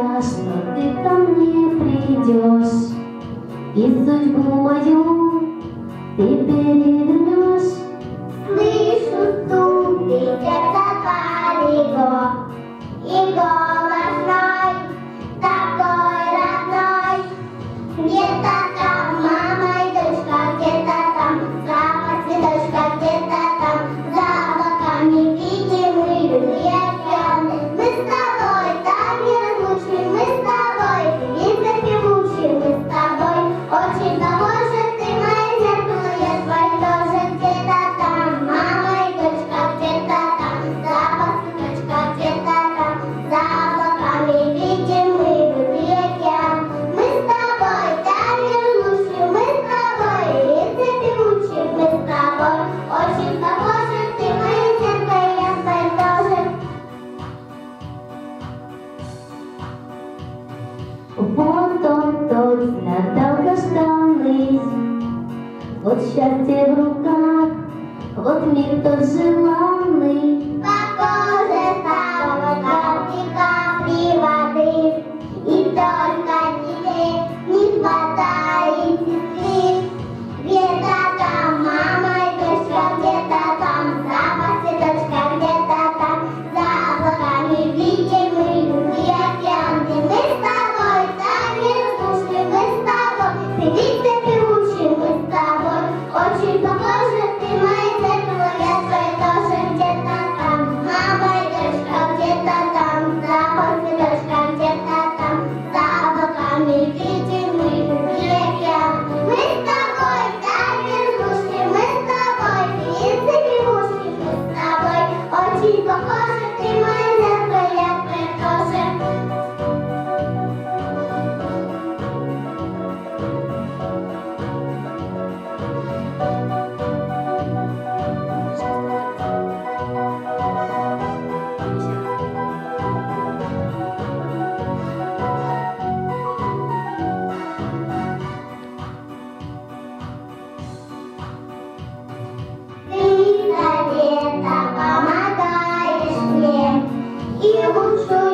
страшно, ты ко мне придешь, и судьбу мою ты перейдешь. Вот счастье в руках, вот мир тот желанный. Ты